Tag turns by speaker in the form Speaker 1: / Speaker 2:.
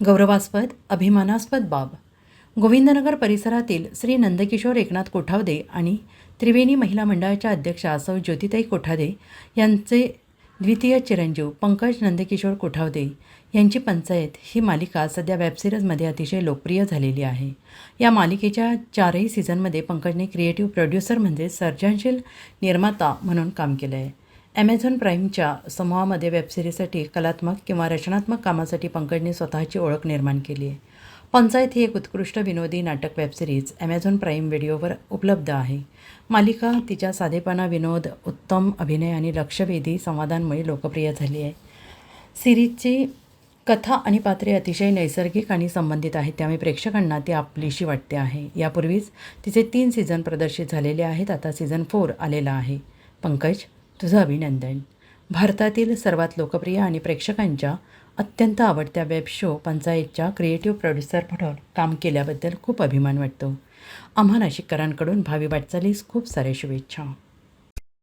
Speaker 1: गौरवास्पद अभिमानास्पद बाब. गोविंदनगर परिसरातील श्री नंदकिशोर एकनाथ कोठावदे आणि त्रिवेणी महिला मंडळाच्या अध्यक्षा सौ ज्योतिताई कोठादे यांचे द्वितीय चिरंजीव पंकज नंदकिशोर कोठावदे यांची पंचायत ही मालिका सध्या वेबसिरीजमध्ये अतिशय लोकप्रिय झालेली आहे. या मालिकेच्या चारही सीझनमध्ये पंकजने क्रिएटिव्ह प्रोड्युसर म्हणजे सर्जनशील निर्माता म्हणून काम केलं आहे ॲमेझॉन प्राईमच्या समूहामध्ये वेबसिरीजसाठी कलात्मक किंवा रचनात्मक कामासाठी पंकजने स्वतःची ओळख निर्माण केली आहे. पंचायत ही एक उत्कृष्ट विनोदी नाटक वेबसिरीज ॲमेझॉन प्राईम व्हिडिओवर उपलब्ध आहे. मालिका तिच्या साधेपणा विनोद उत्तम अभिनय आणि लक्षवेधी संवादांमुळे लोकप्रिय झाली आहे. सिरीजची कथा आणि पात्रे अतिशय नैसर्गिक आणि संबंधित आहेत त्यामुळे प्रेक्षकांना ती आपलीशी वाटते आहे. यापूर्वीच तिचे तीन सीझन प्रदर्शित झालेले आहेत आता सीझन फोर आलेला आहे. पंकज? तुझं अभिनंदन. भारतातील सर्वात लोकप्रिय आणि प्रेक्षकांच्या अत्यंत आवडत्या वेब शो पंचायतच्या क्रिएटिव्ह प्रोड्युसर म्हणून काम केल्याबद्दल खूप अभिमान वाटतो. आम्हा नाशिककरांकडून भावी वाटचालीस खूप साऱ्या शुभेच्छा.